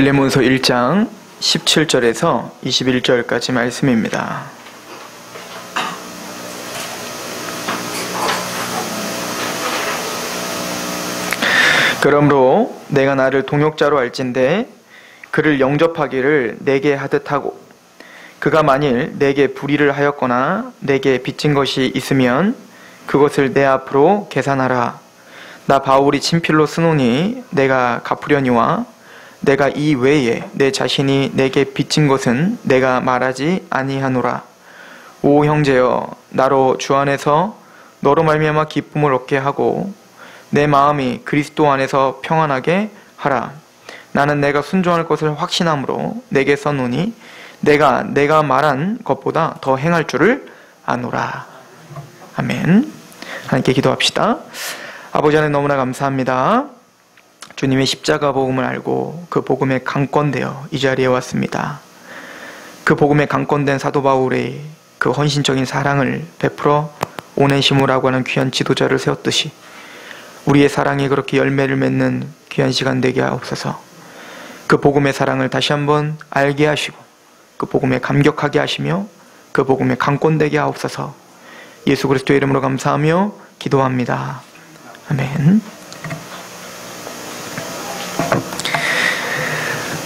빌레몬서 1장 17절에서 21절까지 말씀입니다. 그러므로 내가 나를 동역자로 알진대 그를 영접하기를 내게 하듯 하고 그가 만일 내게 불의를 하였거나 내게 빚진 것이 있으면 그것을 내 앞으로 계산하라. 나 바울이 친필로 쓰노니 내가 갚으려니와 내가 이 외에 내 자신이 내게 빚진 것은 내가 말하지 아니하노라. 오 형제여 나로 주 안에서 너로 말미암아 기쁨을 얻게 하고 내 마음이 그리스도 안에서 평안하게 하라. 나는 내가 순종할 것을 확신함으로 내게 써노니 내가 내가 말한 것보다 더 행할 줄을 아노라. 아멘. 하나님께 기도합시다. 아버지 하나님 너무나 감사합니다. 주님의 십자가 복음을 알고 그 복음에 강권되어 이 자리에 왔습니다. 그 복음에 강권된 사도 바울의 그 헌신적인 사랑을 베풀어 오네시모라고 하는 귀한 지도자를 세웠듯이 우리의 사랑이 그렇게 열매를 맺는 귀한 시간 되게 하옵소서. 그 복음의 사랑을 다시 한번 알게 하시고 그 복음에 감격하게 하시며 그 복음에 강권되게 하옵소서. 예수 그리스도의 이름으로 감사하며 기도합니다. 아멘.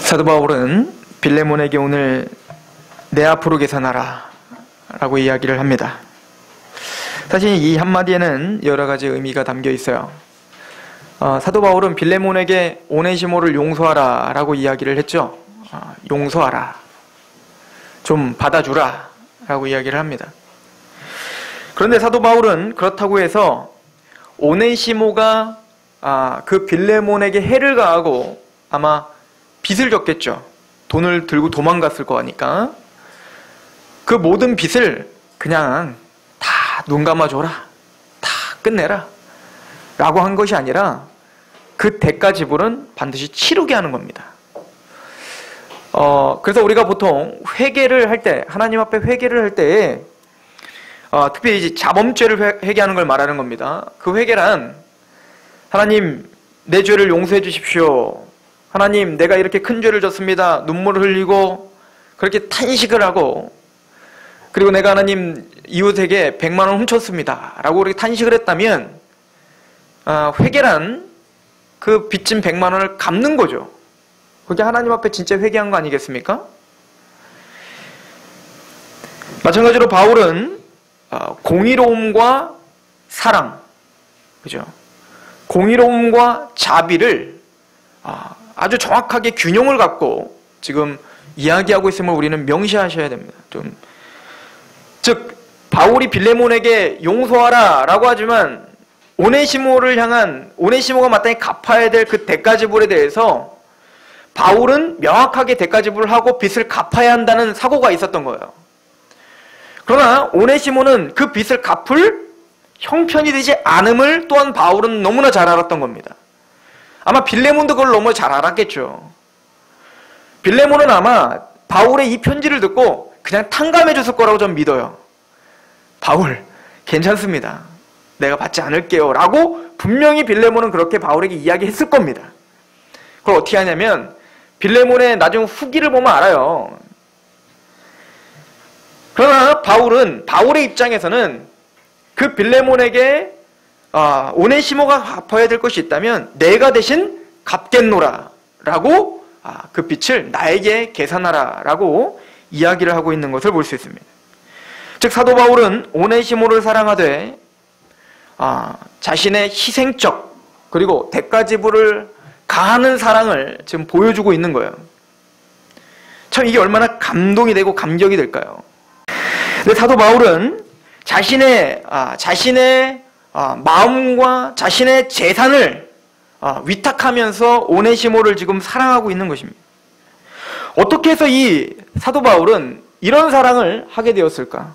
사도 바울은 빌레몬에게 오늘 내 앞으로 계산하라 라고 이야기를 합니다. 사실 이 한마디에는 여러 가지 의미가 담겨 있어요. 어, 사도 바울은 빌레몬에게 오네시모를 용서하라 라고 이야기를 했죠. 어, 용서하라. 좀 받아주라 라고 이야기를 합니다. 그런데 사도 바울은 그렇다고 해서 오네시모가 아, 그 빌레몬에게 해를 가하고 아마 빚을 졌겠죠. 돈을 들고 도망갔을 거니까. 그 모든 빚을 그냥 다 눈 감아줘라. 다 끝내라. 라고 한 것이 아니라 그 대가 지불은 반드시 치르게 하는 겁니다. 어, 그래서 우리가 보통 회개를 할 때, 하나님 앞에 회개를 할 때에, 어, 특별히 이제 자범죄를 회, 개하는 걸 말하는 겁니다. 그 회개란, 하나님, 내 죄를 용서해 주십시오. 하나님, 내가 이렇게 큰 죄를 졌습니다. 눈물을 흘리고, 그렇게 탄식을 하고, 그리고 내가 하나님 이웃에게 100만 원 훔쳤습니다. 라고 그렇게 탄식을 했다면, 어, 회개란 그 빚진 100만 원을 갚는 거죠. 그게 하나님 앞에 진짜 회개한 거 아니겠습니까? 마찬가지로 바울은 어, 공의로움과 사랑, 그죠? 공의로움과 자비를 아, 아주 정확하게 균형을 갖고 지금 이야기하고 있음을 우리는 명시하셔야 됩니다. 좀, 즉 바울이 빌레몬에게 용서하라라고 하지만 오네시모를 향한 오네시모가 마땅히 갚아야 될 그 대가 지불에 대해서 바울은 명확하게 대가 지불을 하고 빚을 갚아야 한다는 사고가 있었던 거예요. 그러나 오네시모는 그 빚을 갚을 형편이 되지 않음을 또한 바울은 너무나 잘 알았던 겁니다. 아마 빌레몬도 그걸 너무 잘 알았겠죠. 빌레몬은 아마 바울의 이 편지를 듣고 그냥 탕감해 줬을 거라고 좀 믿어요. 바울, 괜찮습니다. 내가 받지 않을게요. 라고 분명히 빌레몬은 그렇게 바울에게 이야기했을 겁니다. 그걸 어떻게 하냐면 빌레몬의 나중 후기를 보면 알아요. 그러나 바울은 바울의 입장에서는 그 빌레몬에게 아, 오네시모가 갚아야 될 것이 있다면 내가 대신 갚겠노라 라고 아, 그 빚을 나에게 계산하라 라고 이야기를 하고 있는 것을 볼 수 있습니다. 즉 사도 바울은 오네시모를 사랑하되 아, 자신의 희생적 그리고 대가 지불을 가하는 사랑을 지금 보여주고 있는 거예요. 참 이게 얼마나 감동이 되고 감격이 될까요? 근데 사도 바울은 자신의 아, 자신의 아, 마음과 자신의 재산을 아, 위탁하면서 오네시모를 지금 사랑하고 있는 것입니다. 어떻게 해서 이 사도 바울은 이런 사랑을 하게 되었을까?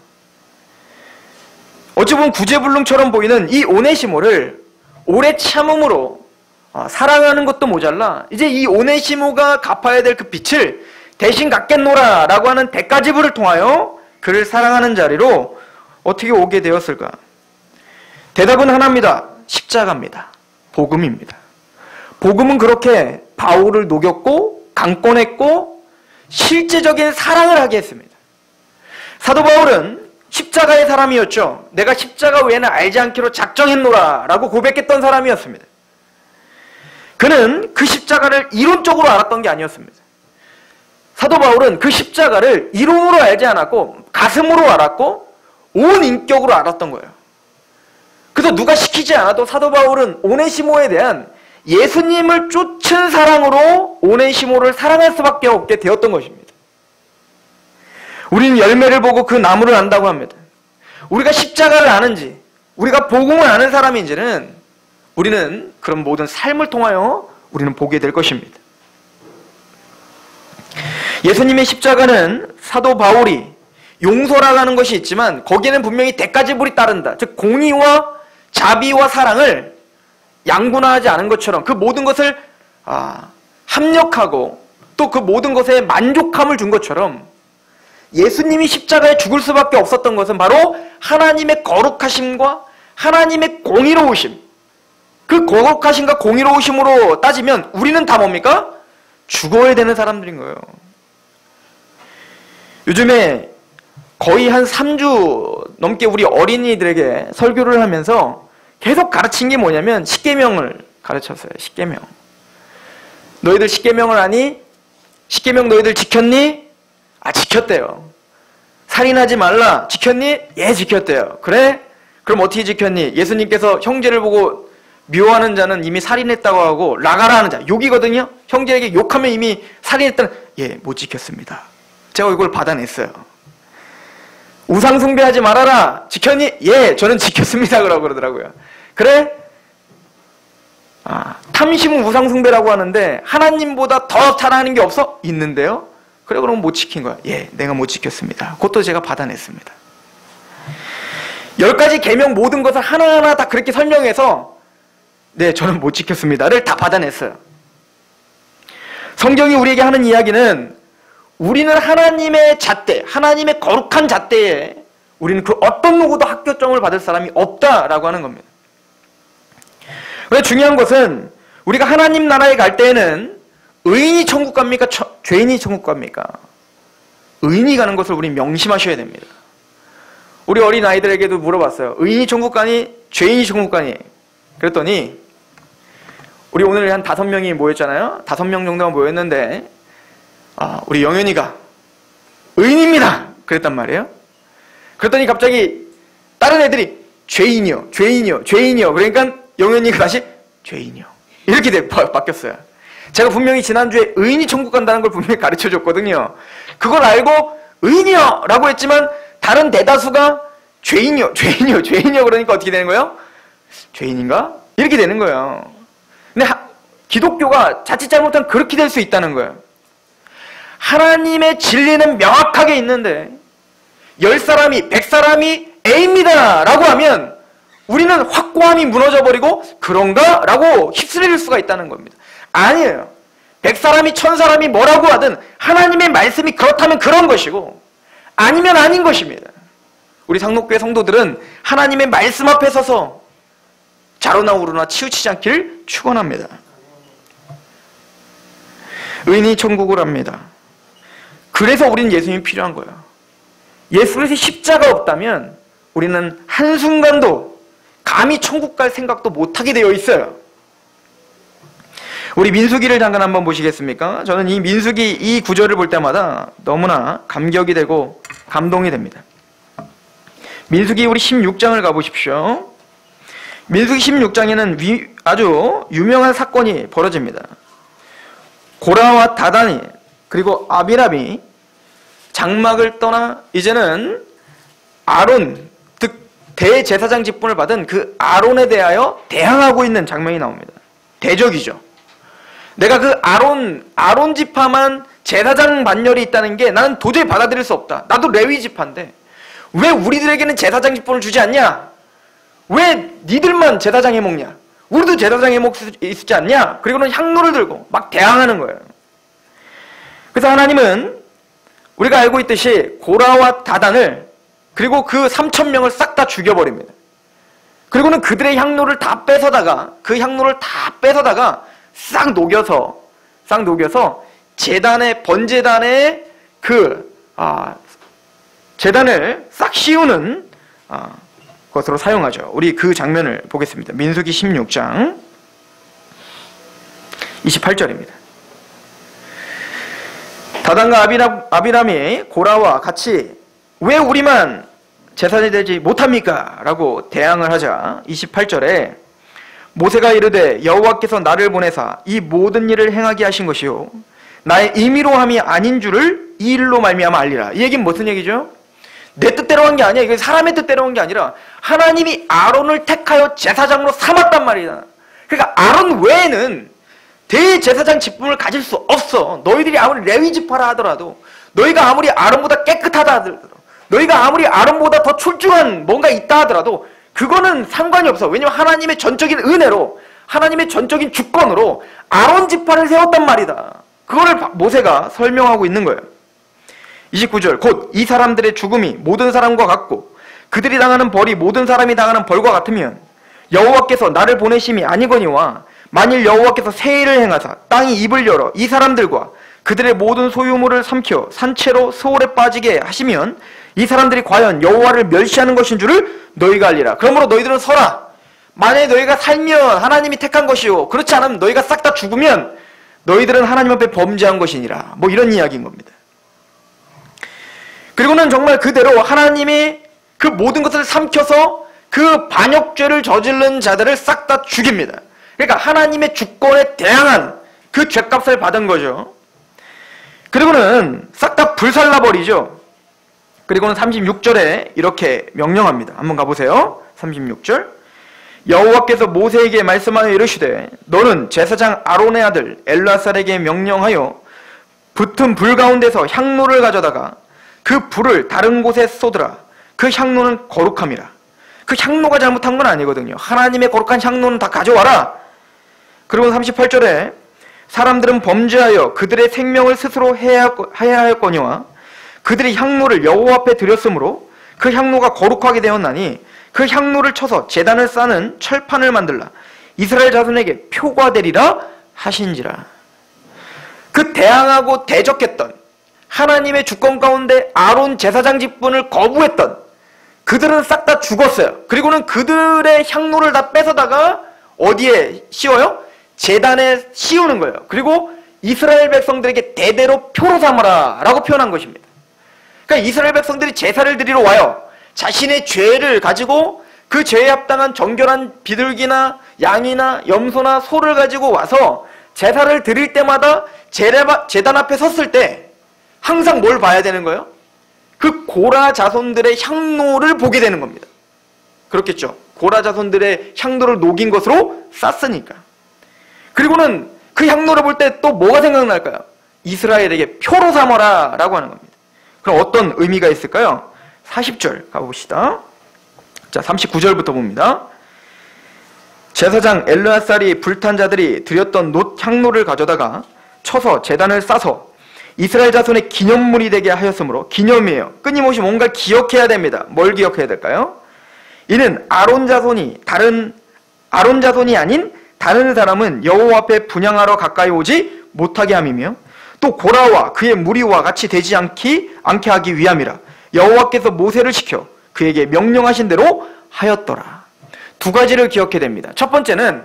어찌 보면 구제불능처럼 보이는 이 오네시모를 오래 참음으로 어, 사랑하는 것도 모자라 이제 이 오네시모가 갚아야 될그 빚을 대신 갚겠노라 라고 하는 대가 지불을 통하여 그를 사랑하는 자리로 어떻게 오게 되었을까? 대답은 하나입니다. 십자가입니다. 복음입니다. 복음은 그렇게 바울을 녹였고 강권했고 실제적인 사랑을 하게 했습니다. 사도 바울은 십자가의 사람이었죠. 내가 십자가 외에는 알지 않기로 작정했노라 라고 고백했던 사람이었습니다. 그는 그 십자가를 이론적으로 알았던 게 아니었습니다. 사도 바울은 그 십자가를 이론으로 알지 않았고 가슴으로 알았고 온 인격으로 알았던 거예요. 그래서 누가 시키지 않아도 사도 바울은 오네시모에 대한 예수님을 쫓은 사랑으로 오네시모를 사랑할 수밖에 없게 되었던 것입니다. 우리는 열매를 보고 그 나무를 안다고 합니다. 우리가 십자가를 아는지, 우리가 복음을 아는 사람인지는 우리는 그런 모든 삶을 통하여 우리는 보게 될 것입니다. 예수님의 십자가는 사도 바울이 용서라는 것이 있지만 거기에는 분명히 대가지불이 따른다. 즉 공의와 자비와 사랑을 양분화하지 않은 것처럼 그 모든 것을 아, 합력하고 또 그 모든 것에 만족함을 준 것처럼 예수님이 십자가에 죽을 수밖에 없었던 것은 바로 하나님의 거룩하심과 하나님의 공의로우심. 그 거룩하심과 공의로우심으로 따지면 우리는 다 뭡니까? 죽어야 되는 사람들인 거예요. 요즘에 거의 한 3주 넘게 우리 어린이들에게 설교를 하면서 계속 가르친 게 뭐냐면 십계명을 가르쳤어요. 십계명. 너희들 십계명을 아니? 십계명 너희들 지켰니? 아 지켰대요. 살인하지 말라. 지켰니? 예 지켰대요. 그래? 그럼 어떻게 지켰니? 예수님께서 형제를 보고 미워하는 자는 이미 살인했다고 하고 라가라 하는 자 욕이거든요. 형제에게 욕하면 이미 살인했다는 예 못 지켰습니다. 제가 이걸 받아냈어요. 우상 숭배하지 말아라. 지켰니? 예, 저는 지켰습니다. 그러고 그러더라고요. 그래? 아, 탐심은 우상 숭배라고 하는데 하나님보다 더 사랑하는 게 없어? 있는데요. 그래 그럼 못 지킨 거야. 예, 내가 못 지켰습니다. 그것도 제가 받아냈습니다. 열 가지 계명 모든 것을 하나하나 다 그렇게 설명해서 네, 저는 못 지켰습니다를 다 받아냈어요. 성경이 우리에게 하는 이야기는 우리는 하나님의 잣대, 하나님의 거룩한 잣대에 우리는 그 어떤 누구도 합격점을 받을 사람이 없다라고 하는 겁니다. 근데 중요한 것은 우리가 하나님 나라에 갈 때에는 의인이 천국 갑니까? 처, 죄인이 천국 갑니까? 의인이 가는 것을 우리 명심하셔야 됩니다. 우리 어린 아이들에게도 물어봤어요. 의인이 천국 가니? 죄인이 천국 가니? 그랬더니 우리 오늘 한 다섯 명이 모였잖아요. 다섯 명 정도가 모였는데 아, 우리 영현이가 의인입니다. 그랬단 말이에요. 그랬더니 갑자기 다른 애들이 죄인이요, 죄인이요, 죄인이요. 그러니까 영현이가 다시 죄인이요. 이렇게 돼, 바뀌었어요. 제가 분명히 지난주에 의인이 천국 간다는 걸 분명히 가르쳐 줬거든요. 그걸 알고 의인이요! 라고 했지만 다른 대다수가 죄인이요, 죄인이요, 죄인이요. 그러니까 어떻게 되는 거예요? 죄인인가? 이렇게 되는 거예요. 근데 하, 기독교가 자칫 잘못하면 그렇게 될 수 있다는 거예요. 하나님의 진리는 명확하게 있는데 열 사람이 백 사람이 A입니다 라고 하면 우리는 확고함이 무너져버리고 그런가? 라고 휩쓸릴 수가 있다는 겁니다. 아니에요. 백 사람이 천 사람이 뭐라고 하든 하나님의 말씀이 그렇다면 그런 것이고 아니면 아닌 것입니다. 우리 상록교회 성도들은 하나님의 말씀 앞에 서서 자로나 우르나 치우치지 않기를 축원합니다. 의인이 천국을 합니다. 그래서 우리는 예수님이 필요한 거예요. 예수 그리스도의 십자가 없다면 우리는 한순간도 감히 천국 갈 생각도 못하게 되어 있어요. 우리 민수기를 잠깐 한번 보시겠습니까? 저는 이 민수기 이 구절을 볼 때마다 너무나 감격이 되고 감동이 됩니다. 민수기 우리 16장을 가보십시오. 민수기 16장에는 아주 유명한 사건이 벌어집니다. 고라와 다단이 그리고 아비람이 장막을 떠나 이제는 아론 즉 대제사장 직분을 받은 그 아론에 대하여 대항하고 있는 장면이 나옵니다. 대적이죠. 내가 그 아론 아론 지파만 제사장 반열이 있다는 게 나는 도저히 받아들일 수 없다. 나도 레위 지파인데 왜 우리들에게는 제사장 직분을 주지 않냐? 왜 니들만 제사장 해먹냐? 우리도 제사장 해먹 수 있지 않냐? 그리고는 향로를 들고 막 대항하는 거예요. 그래서 하나님은 우리가 알고 있듯이 고라와 다단을 그리고 그 3천 명을 싹 다 죽여버립니다. 그리고는 그들의 향로를 다 뺏어다가 그 향로를 다 뺏어다가 싹 녹여서 싹 녹여서 재단의 번제단의 그 아, 재단을 싹 씌우는 아, 것으로 사용하죠. 우리 그 장면을 보겠습니다. 민수기 16장 28절입니다. 다단과 아비람, 아비람이 고라와 같이 왜 우리만 재산이 되지 못합니까? 라고 대항을 하자 28절에 모세가 이르되 여호와께서 나를 보내사 이 모든 일을 행하게 하신 것이요 나의 임의로 함이 아닌 줄을 이 일로 말미암아 알리라. 이 얘기는 무슨 얘기죠? 내 뜻대로 한 게 아니야. 이게 사람의 뜻대로 한 게 아니라 하나님이 아론을 택하여 제사장으로 삼았단 말이다. 그러니까 아론 외에는 대제사장 직분을 가질 수 없어. 너희들이 아무리 레위 지파라 하더라도 너희가 아무리 아론보다 깨끗하다 하더라도 너희가 아무리 아론보다 더 출중한 뭔가 있다 하더라도 그거는 상관이 없어. 왜냐면 하나님의 전적인 은혜로 하나님의 전적인 주권으로 아론 지파를 세웠단 말이다. 그거를 모세가 설명하고 있는 거예요. 29절 곧 이 사람들의 죽음이 모든 사람과 같고 그들이 당하는 벌이 모든 사람이 당하는 벌과 같으면 여호와께서 나를 보내심이 아니거니와 만일 여호와께서 세일을 행하사 땅이 입을 열어 이 사람들과 그들의 모든 소유물을 삼켜 산채로 소홀에 빠지게 하시면 이 사람들이 과연 여호와를 멸시하는 것인 줄을 너희가 알리라. 그러므로 너희들은 서라. 만약에 너희가 살면 하나님이 택한 것이요. 그렇지 않으면 너희가 싹 다 죽으면 너희들은 하나님 앞에 범죄한 것이니라. 뭐 이런 이야기인 겁니다. 그리고는 정말 그대로 하나님이 그 모든 것을 삼켜서 그 반역죄를 저지른 자들을 싹 다 죽입니다. 그러니까 하나님의 주권에 대항한 그 죄값을 받은 거죠. 그리고는 싹 다 불살라버리죠. 그리고는 36절에 이렇게 명령합니다. 한번 가보세요. 36절. 여호와께서 모세에게 말씀하여 이르시되 너는 제사장 아론의 아들 엘라살에게 명령하여 붙은 불 가운데서 향로를 가져다가 그 불을 다른 곳에 쏟으라 그 향로는 거룩함이라 그 향로가 잘못한 건 아니거든요 하나님의 거룩한 향로는 다 가져와라 그리고 38절에 사람들은 범죄하여 그들의 생명을 스스로 해야 하였거니와 그들이 향로를 여호와 앞에 드렸으므로 그 향로가 거룩하게 되었나니 그 향로를 쳐서 재단을 쌓는 철판을 만들라. 이스라엘 자손에게 표가 되리라 하신지라. 그 대항하고 대적했던 하나님의 주권 가운데 아론 제사장 직분을 거부했던 그들은 싹 다 죽었어요. 그리고는 그들의 향로를 다 뺏어다가 어디에 씌워요? 재단에 씌우는 거예요. 그리고 이스라엘 백성들에게 대대로 표로 삼아라 라고 표현한 것입니다. 그러니까 이스라엘 백성들이 제사를 드리러 와요. 자신의 죄를 가지고 그 죄에 합당한 정결한 비둘기나 양이나 염소나 소를 가지고 와서 제사를 드릴 때마다 재단 앞에 섰을 때 항상 뭘 봐야 되는 거예요? 그 고라 자손들의 향로를 보게 되는 겁니다. 그렇겠죠. 고라 자손들의 향로를 녹인 것으로 쌌으니까. 그리고는 그 향로를 볼 때 또 뭐가 생각날까요? 이스라엘에게 표로 삼어라 라고 하는 겁니다. 그럼 어떤 의미가 있을까요? 40절 가봅시다. 자, 39절부터 봅니다. 제사장 엘르아살이 불탄 자들이 드렸던 놋 향로를 가져다가 쳐서 재단을 싸서 이스라엘 자손의 기념물이 되게 하였으므로 기념이에요. 끊임없이 뭔가 기억해야 됩니다. 뭘 기억해야 될까요? 이는 아론 자손이 다른 아론 자손이 아닌 다른 사람은 여호와 앞에 분양하러 가까이 오지 못하게 함이며 또 고라와 그의 무리와 같이 되지 않기 않게 하기 위함이라. 여호와께서 모세를 시켜 그에게 명령하신 대로 하였더라. 두 가지를 기억해야 됩니다. 첫 번째는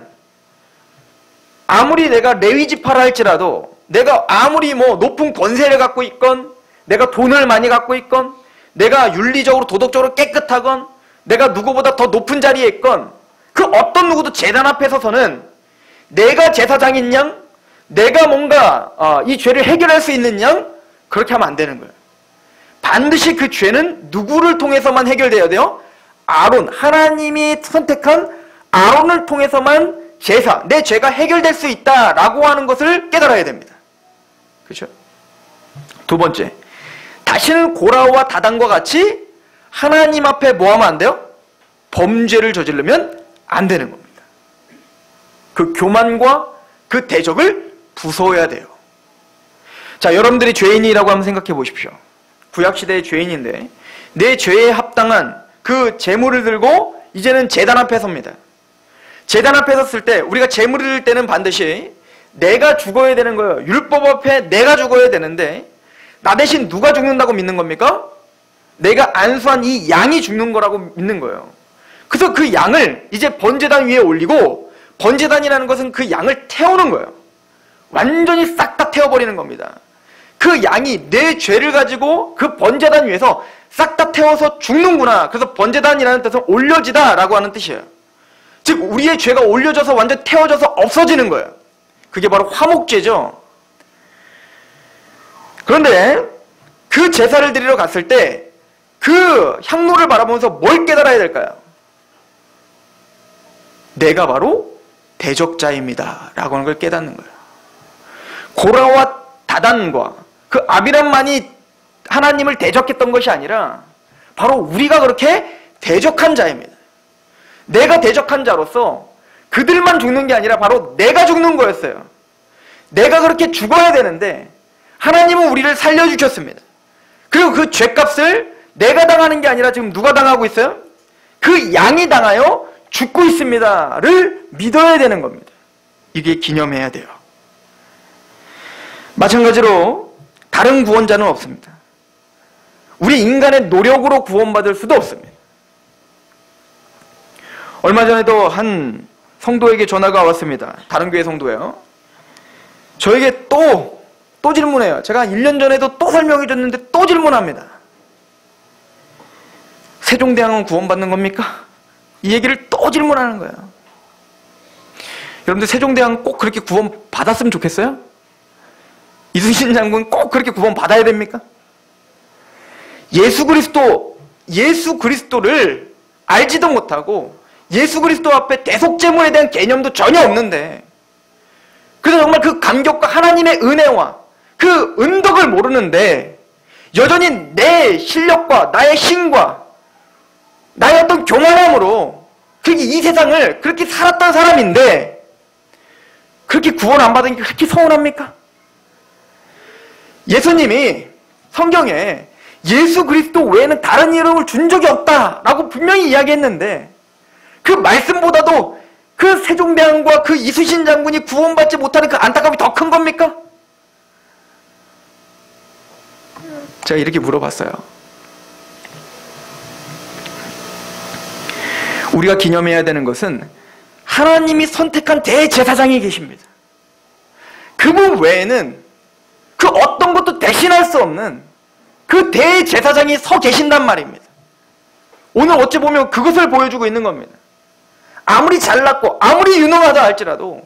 아무리 내가 레위 지파라 할지라도 내가 아무리 뭐 높은 권세를 갖고 있건 내가 돈을 많이 갖고 있건 내가 윤리적으로 도덕적으로 깨끗하건 내가 누구보다 더 높은 자리에 있건 그 어떤 누구도 재단 앞에 서서는 내가 제사장인 양 내가 뭔가 어, 이 죄를 해결할 수 있는 양 그렇게 하면 안 되는 거예요. 반드시 그 죄는 누구를 통해서만 해결돼야 돼요? 아론, 하나님이 선택한 아론을 통해서만 제사, 내 죄가 해결될 수 있다라고 하는 것을 깨달아야 됩니다. 그렇죠? 두 번째, 다시는 고라와 다단과 같이 하나님 앞에 뭐 하면 안 돼요? 범죄를 저지르면 안 되는 겁니다. 그 교만과 그 대적을 부숴야 돼요. 자, 여러분들이 죄인이라고 한번 생각해 보십시오. 구약시대의 죄인인데 내 죄에 합당한 그 재물을 들고 이제는 재단 앞에 섭니다. 재단 앞에 섰을 때 우리가 재물을 들 때는 반드시 내가 죽어야 되는 거예요. 율법 앞에 내가 죽어야 되는데 나 대신 누가 죽는다고 믿는 겁니까? 내가 안수한 이 양이 죽는 거라고 믿는 거예요. 그래서 그 양을 이제 번제단 위에 올리고 번제단이라는 것은 그 양을 태우는 거예요. 완전히 싹 다 태워버리는 겁니다. 그 양이 내 죄를 가지고 그 번제단 위에서 싹 다 태워서 죽는구나. 그래서 번제단이라는 뜻은 올려지다 라고 하는 뜻이에요. 즉 우리의 죄가 올려져서 완전 태워져서 없어지는 거예요. 그게 바로 화목제죠. 그런데 그 제사를 드리러 갔을 때 그 향로를 바라보면서 뭘 깨달아야 될까요? 내가 바로 대적자입니다. 라고 하는 걸 깨닫는 거예요. 고라와 다단과 그 아비람만이 하나님을 대적했던 것이 아니라 바로 우리가 그렇게 대적한 자입니다. 내가 대적한 자로서 그들만 죽는 게 아니라 바로 내가 죽는 거였어요. 내가 그렇게 죽어야 되는데 하나님은 우리를 살려주셨습니다. 그리고 그 죄값을 내가 당하는 게 아니라 지금 누가 당하고 있어요? 그 양이 당하여 죽고 있습니다를 믿어야 되는 겁니다. 이게 기념해야 돼요. 마찬가지로 다른 구원자는 없습니다. 우리 인간의 노력으로 구원받을 수도 없습니다. 얼마 전에도 한 성도에게 전화가 왔습니다. 다른 교회 성도예요. 저에게 또, 또 질문해요. 제가 1년 전에도 또 설명해 줬는데 또 질문합니다. 세종대왕은 구원받는 겁니까? 이 얘기를 또 질문하는 거예요. 여러분들 세종대왕 꼭 그렇게 구원 받았으면 좋겠어요? 이순신 장군 꼭 그렇게 구원 받아야 됩니까? 예수 그리스도, 예수 그리스도를 알지도 못하고 예수 그리스도 앞에 대속제물에 대한 개념도 전혀 없는데 그래서 정말 그 감격과 하나님의 은혜와 그 은덕을 모르는데 여전히 내 실력과 나의 힘과 나의 어떤 교만함으로 그렇게 이 세상을 그렇게 살았던 사람인데 그렇게 구원 안 받은 게 그렇게 서운합니까? 예수님이 성경에 예수 그리스도 외에는 다른 이름을 준 적이 없다라고 분명히 이야기했는데 그 말씀보다도 그 세종대왕과 그 이수신 장군이 구원받지 못하는 그 안타까움이 더 큰 겁니까? 제가 이렇게 물어봤어요. 우리가 기념해야 되는 것은 하나님이 선택한 대제사장이 계십니다. 그분 외에는 그 어떤 것도 대신할 수 없는 그 대제사장이 서 계신단 말입니다. 오늘 어찌 보면 그것을 보여주고 있는 겁니다. 아무리 잘났고 아무리 유능하다 할지라도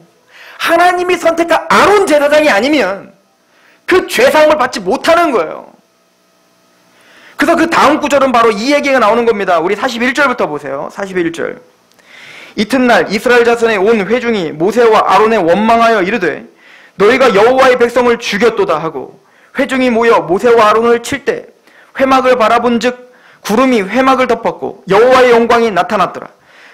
하나님이 선택한 아론 제사장이 아니면 그 죄상을 받지 못하는 거예요. 그래서 그 다음 구절은 바로 이 얘기가 나오는 겁니다. 우리 41절부터 보세요. 41절. 이튿날 이스라엘 자손의 온 회중이 모세와 아론의 원망하여 이르되 너희가 여호와의 백성을 죽였도다 하고 회중이 모여 모세와 아론을 칠 때 회막을 바라본즉 구름이 회막을 덮었고 여호와의 영광이 나타났더라.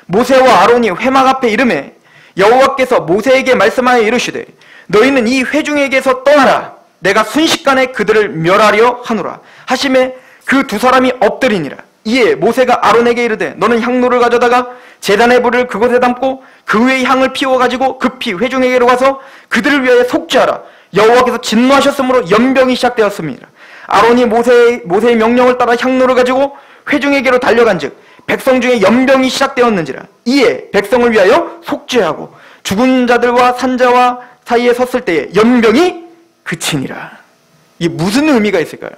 모세와 아론이 회막 앞에 이름에 여호와께서 모세에게 말씀하여 이르시되 너희는 이 회중에게서 떠나라 내가 순식간에 그들을 멸하려 하노라 하심에 그 두 사람이 엎드리니라 이에 모세가 아론에게 이르되 너는 향로를 가져다가 제단의 불을 그곳에 담고 그 위에 향을 피워 가지고 급히 회중에게로 가서 그들을 위하여 속죄하라 여호와께서 진노하셨으므로 연병이 시작되었습니다 아론이 모세의, 모세의 명령을 따라 향로를 가지고 회중에게로 달려간즉 백성 중에 연병이 시작되었는지라 이에 백성을 위하여 속죄하고 죽은 자들과 산자와 사이에 섰을 때에 연병이 그치니라. 이게 무슨 의미가 있을까요?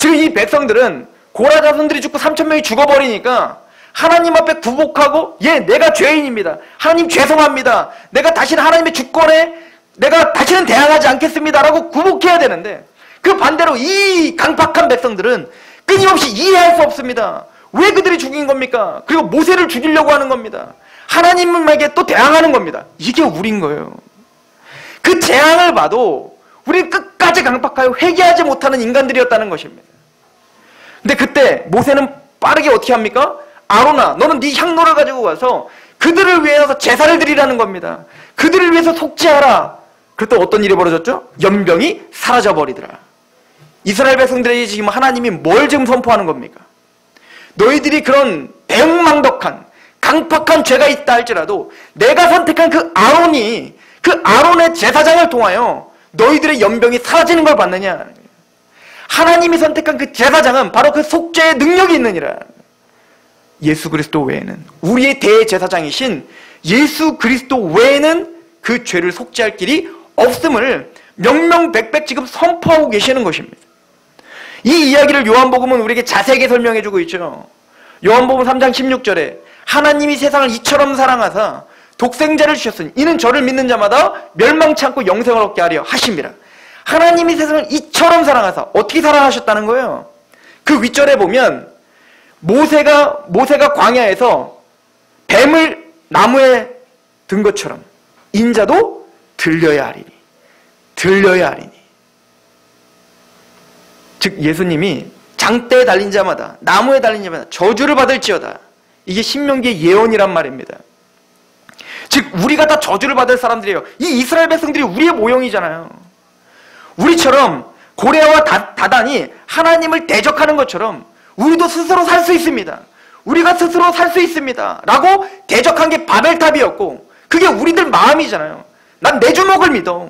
지금 이 백성들은 고라 자손들이 죽고 3천 명이 죽어버리니까 하나님 앞에 구복하고 예 내가 죄인입니다. 하나님 죄송합니다. 내가 다시는 하나님의 주권에 내가 다시는 대항하지 않겠습니다라고 구복해야 되는데 그 반대로 이 강팍한 백성들은 끊임없이 이해할 수 없습니다. 왜 그들이 죽인 겁니까? 그리고 모세를 죽이려고 하는 겁니다. 하나님에게 또 대항하는 겁니다. 이게 우린 거예요. 그 재앙을 봐도 우리 끝까지 강박하여 회개하지 못하는 인간들이었다는 것입니다. 근데 그때 모세는 빠르게 어떻게 합니까? 아로나 너는 네 향로를 가지고 가서 그들을 위해서 제사를 드리라는 겁니다. 그들을 위해서 속죄하라. 그때 어떤 일이 벌어졌죠? 연병이 사라져 버리더라. 이스라엘 백성들에게 지금 하나님이 뭘 지금 선포하는 겁니까? 너희들이 그런 대응망덕한 강팍한 죄가 있다 할지라도 내가 선택한 그 아론이 그 아론의 제사장을 통하여 너희들의 연병이 사라지는 걸 봤느냐? 하나님이 선택한 그 제사장은 바로 그 속죄의 능력이 있느니라. 예수 그리스도 외에는 우리의 대제사장이신 예수 그리스도 외에는 그 죄를 속죄할 길이 없음을 명명백백 지금 선포하고 계시는 것입니다. 이 이야기를 요한복음은 우리에게 자세하게 설명해 주고 있죠. 요한복음 3장 16절에 하나님이 세상을 이처럼 사랑하사 독생자를 주셨으니 이는 저를 믿는 자마다 멸망치 않고 영생을 얻게 하려 하십니다. 하나님이 세상을 이처럼 사랑하사 어떻게 사랑하셨다는 거예요? 그 윗절에 보면 모세가 모세가 광야에서 뱀을 나무에 든 것처럼 인자도 들려야 하리니 들려야 하리니. 즉 예수님이 장대에 달린 자마다 나무에 달린 자마다 저주를 받을지어다. 이게 신명기의 예언이란 말입니다. 즉 우리가 다 저주를 받을 사람들이에요. 이 이스라엘 백성들이 우리의 모형이잖아요 우리처럼 고레아와 다, 다단이 하나님을 대적하는 것처럼 우리도 스스로 살 수 있습니다. 우리가 스스로 살 수 있습니다. 라고 대적한 게 바벨탑이었고 그게 우리들 마음이잖아요. 난 내 주먹을 믿어.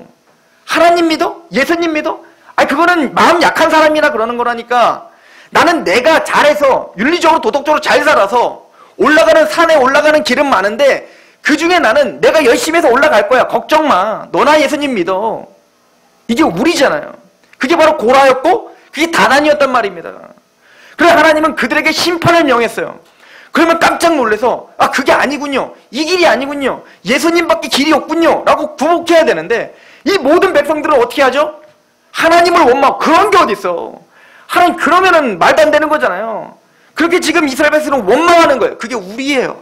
하나님 믿어? 예수님 믿어? 아니 그거는 마음 약한 사람이나 그러는 거라니까. 나는 내가 잘해서 윤리적으로 도덕적으로 잘 살아서 올라가는 산에 올라가는 길은 많은데 그 중에 나는 내가 열심히 해서 올라갈 거야. 걱정 마. 너나 예수님 믿어 이게 우리잖아요. 그게 바로 고라였고 그게 다단이었단 말입니다. 그래 하나님은 그들에게 심판을 명했어요. 그러면 깜짝 놀래서 아 그게 아니군요. 이 길이 아니군요. 예수님밖에 길이 없군요. 라고 구복해야 되는데 이 모든 백성들은 어떻게 하죠? 하나님을 원망 그런 게 어딨어? 하나님 그러면은 말도 안 되는 거잖아요. 그렇게 지금 이스라엘 백성은 원망하는 거예요. 그게 우리예요.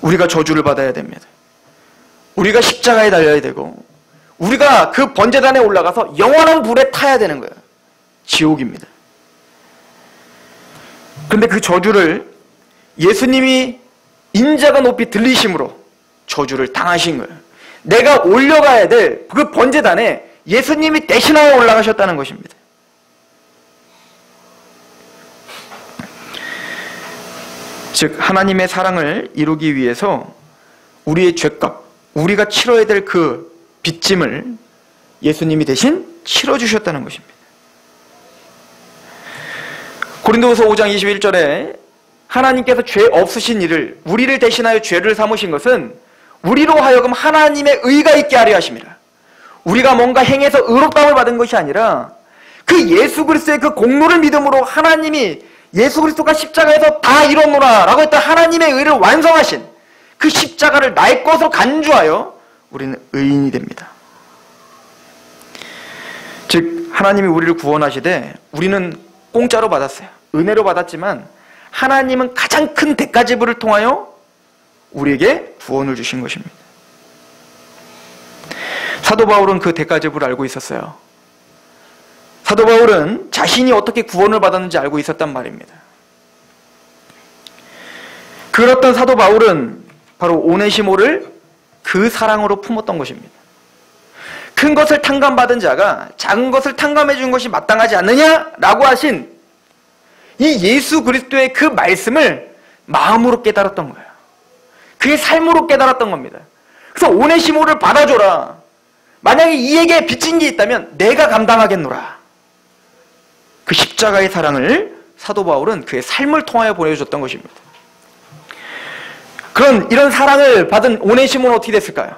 우리가 저주를 받아야 됩니다. 우리가 십자가에 달려야 되고 우리가 그 번제단에 올라가서 영원한 불에 타야 되는 거예요. 지옥입니다. 근데 그 저주를 예수님이 인자가 높이 들리심으로 저주를 당하신 거예요. 내가 올려가야 될 그 번제단에 예수님이 대신하여 올라가셨다는 것입니다. 즉 하나님의 사랑을 이루기 위해서 우리의 죄값, 우리가 치러야 될 그 빚짐을 예수님이 대신 치러 주셨다는 것입니다. 고린도후서 5장 21절에 하나님께서 죄 없으신 이를 우리를 대신하여 죄를 삼으신 것은 우리로 하여금 하나님의 의가 있게 하려 하십니다. 우리가 뭔가 행해서 의롭다움을 받은 것이 아니라 그 예수 그리스도의 그 공로를 믿음으로 하나님이 예수 그리스도가 십자가에서 다 이뤘노라 라고 했던 하나님의 의를 완성하신 그 십자가를 나의 것으로 간주하여 우리는 의인이 됩니다. 즉 하나님이 우리를 구원하시되 우리는 공짜로 받았어요. 은혜로 받았지만 하나님은 가장 큰 대가 지불을 통하여 우리에게 구원을 주신 것입니다. 사도 바울은 그 대가집을 알고 있었어요. 사도 바울은 자신이 어떻게 구원을 받았는지 알고 있었단 말입니다. 그렇던 사도 바울은 바로 오네시모를 그 사랑으로 품었던 것입니다. 큰 것을 탕감받은 자가 작은 것을 탕감해 준 것이 마땅하지 않느냐라고 하신 이 예수 그리스도의 그 말씀을 마음으로 깨달았던 거예요. 그게 삶으로 깨달았던 겁니다. 그래서 오네시모를 받아줘라. 만약에 이에게 빚진 게 있다면 내가 감당하겠노라. 그 십자가의 사랑을 사도 바울은 그의 삶을 통하여 보내줬던 것입니다. 그런 이런 사랑을 받은 오네시모는 어떻게 됐을까요?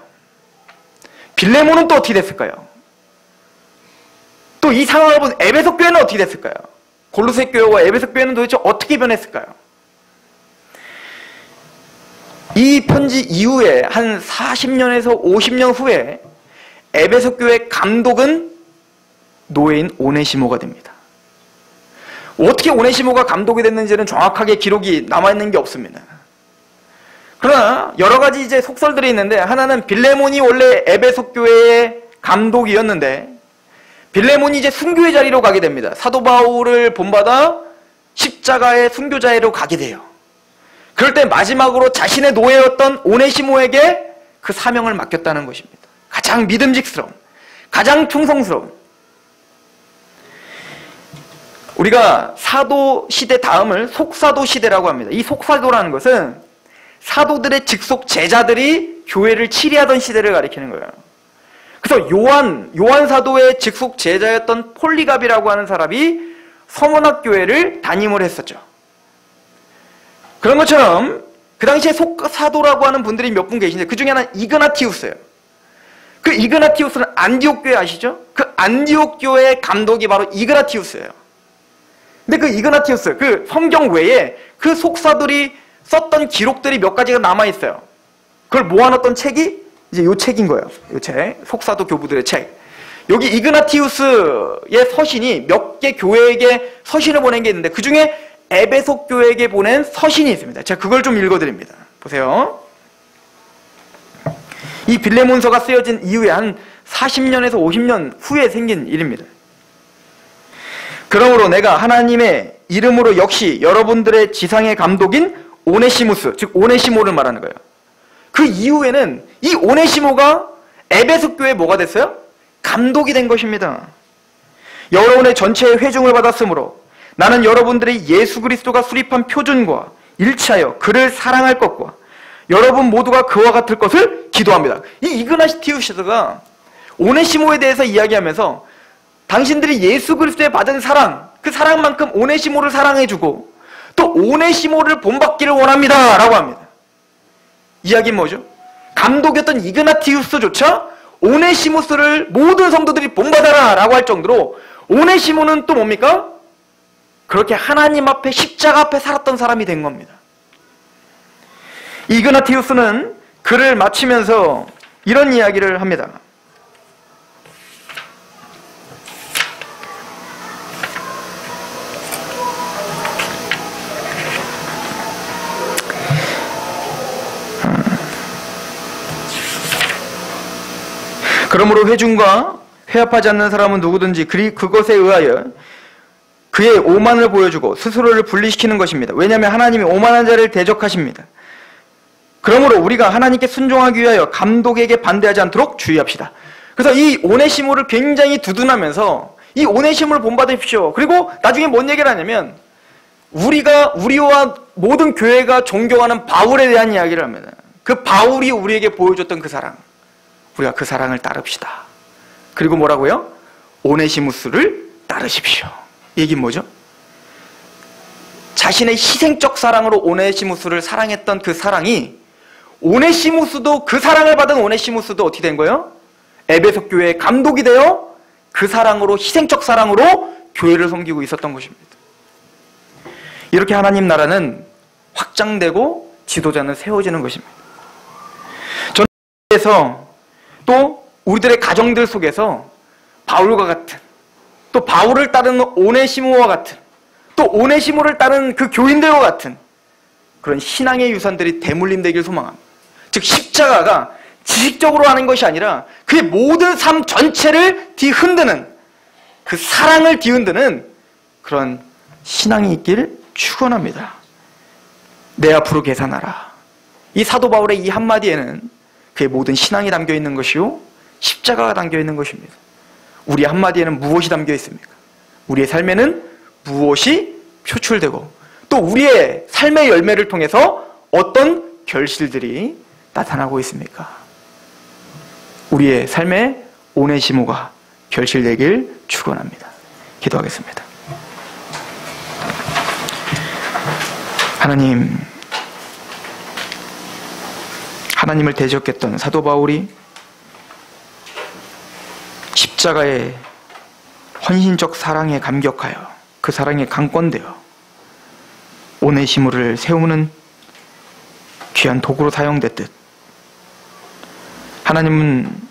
빌레모는 또 어떻게 됐을까요? 또 이 상황을 본 에베소 교회는 어떻게 됐을까요? 골로새 교회와 에베소 교회는 도대체 어떻게 변했을까요? 이 편지 이후에 한 40년에서 50년 후에 에베소 교회 감독은 노예인 오네시모가 됩니다. 어떻게 오네시모가 감독이 됐는지는 정확하게 기록이 남아있는 게 없습니다. 그러나 여러 가지 이제 속설들이 있는데 하나는 빌레몬이 원래 에베소 교회의 감독이었는데 빌레몬이 이제 순교의 자리로 가게 됩니다. 사도 바울을 본받아 십자가의 순교자리로 가게 돼요. 그럴 때 마지막으로 자신의 노예였던 오네시모에게 그 사명을 맡겼다는 것입니다. 가장 믿음직스러운, 가장 충성스러운. 우리가 사도 시대 다음을 속사도 시대라고 합니다. 이 속사도라는 것은 사도들의 직속 제자들이 교회를 치리하던 시대를 가리키는 거예요. 그래서 요한 요한 사도의 직속 제자였던 폴리갑이라고 하는 사람이 서문학 교회를 담임을 했었죠. 그런 것처럼 그 당시에 속사도라고 하는 분들이 몇 분 계신데 그 중에 하나는 이그나티우스예요. 그 이그나티우스는 안디옥 교회 아시죠? 그 안디옥 교회의 감독이 바로 이그나티우스예요. 근데 그 이그나티우스, 그 성경 외에 그 속사들이 썼던 기록들이 몇 가지가 남아 있어요. 그걸 모아놨던 책이 이제 요 책인 거예요. 요 책, 속사도 교부들의 책. 여기 이그나티우스의 서신이 몇 개 교회에게 서신을 보낸 게 있는데 그 중에 에베소 교회에게 보낸 서신이 있습니다. 제가 그걸 좀 읽어드립니다. 보세요. 이 빌레몬서가 쓰여진 이후에 한 40년에서 50년 후에 생긴 일입니다. 그러므로 내가 하나님의 이름으로 역시 여러분들의 지상의 감독인 오네시무스, 즉 오네시모를 말하는 거예요. 그 이후에는 이 오네시모가 에베소 교회 뭐가 됐어요? 감독이 된 것입니다. 여러분의 전체의 회중을 받았으므로 나는 여러분들이 예수 그리스도가 수립한 표준과 일치하여 그를 사랑할 것과 여러분 모두가 그와 같을 것을 기도합니다. 이 이그나시티우스가 오네시모에 대해서 이야기하면서 당신들이 예수 그리스도에 받은 사랑, 그 사랑만큼 오네시모를 사랑해주고 또 오네시모를 본받기를 원합니다. 라고 합니다. 이야기는 뭐죠? 감독이었던 이그나티우스조차 오네시모스를 모든 성도들이 본받아라 라고 할 정도로 오네시모는 또 뭡니까? 그렇게 하나님 앞에 십자가 앞에 살았던 사람이 된 겁니다. 이그나티우스는 글을 마치면서 이런 이야기를 합니다. 그러므로 회중과 회합하지 않는 사람은 누구든지 그것에 의하여 그의 오만을 보여주고 스스로를 분리시키는 것입니다. 왜냐하면 하나님이 오만한 자를 대적하십니다. 그러므로 우리가 하나님께 순종하기 위하여 감독에게 반대하지 않도록 주의합시다. 그래서 이 오네시모를 굉장히 두둔하면서 이 오네시모를 본받으십시오. 그리고 나중에 뭔 얘기를 하냐면 우리가 우리와 모든 교회가 존경하는 바울에 대한 이야기를 합니다. 그 바울이 우리에게 보여줬던 그 사랑. 우리가 그 사랑을 따릅시다. 그리고 뭐라고요? 오네시무스를 따르십시오. 얘기 뭐죠? 자신의 희생적 사랑으로 오네시무스를 사랑했던 그 사랑이 오네시무스도 그 사랑을 받은 오네시무스도 어떻게 된 거예요? 에베소 교회의 감독이 되어 그 사랑으로 희생적 사랑으로 교회를 섬기고 있었던 것입니다. 이렇게 하나님 나라는 확장되고 지도자는 세워지는 것입니다. 전에서 또 우리들의 가정들 속에서 바울과 같은 또 바울을 따르는 오네시모와 같은 또 오네시모를 따르는 그 교인들과 같은 그런 신앙의 유산들이 대물림되길 소망합니다. 즉 십자가가 지식적으로 하는 것이 아니라 그의 모든 삶 전체를 뒤흔드는 그 사랑을 뒤흔드는 그런 신앙이 있길 축원합니다. 내 앞으로 계산하라. 이 사도 바울의 이 한마디에는 그의 모든 신앙이 담겨 있는 것이요 십자가가 담겨 있는 것입니다. 우리 한마디에는 무엇이 담겨 있습니까? 우리의 삶에는 무엇이 표출되고 또 우리의 삶의 열매를 통해서 어떤 결실들이 나타나고 있습니까? 우리의 삶의 오네시모가 결실되길 축원합니다. 기도하겠습니다. 하나님 하나님을 대적했던 사도 바울이 십자가의 헌신적 사랑에 감격하여 그 사랑에 강권되어 오네시무를 세우는 귀한 도구로 사용됐듯 하나님은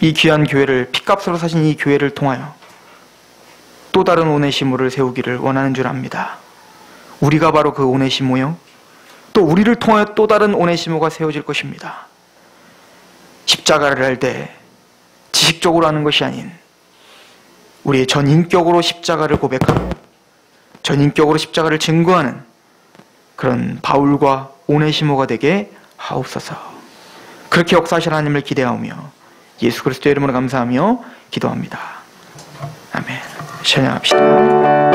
이 귀한 교회를 피값으로 사신 이 교회를 통하여 또 다른 오네시모를 세우기를 원하는 줄 압니다. 우리가 바로 그 오네시모요. 또 우리를 통하여 또 다른 오네시모가 세워질 것입니다. 십자가를 할 때 지식적으로 하는 것이 아닌 우리의 전인격으로 십자가를 고백하고 전인격으로 십자가를 증거하는 그런 바울과 오네시모가 되게 하옵소서. 그렇게 역사하실 하나님을 기대하며 예수 그리스도의 이름으로 감사하며 기도합니다. 아멘. 찬양합시다.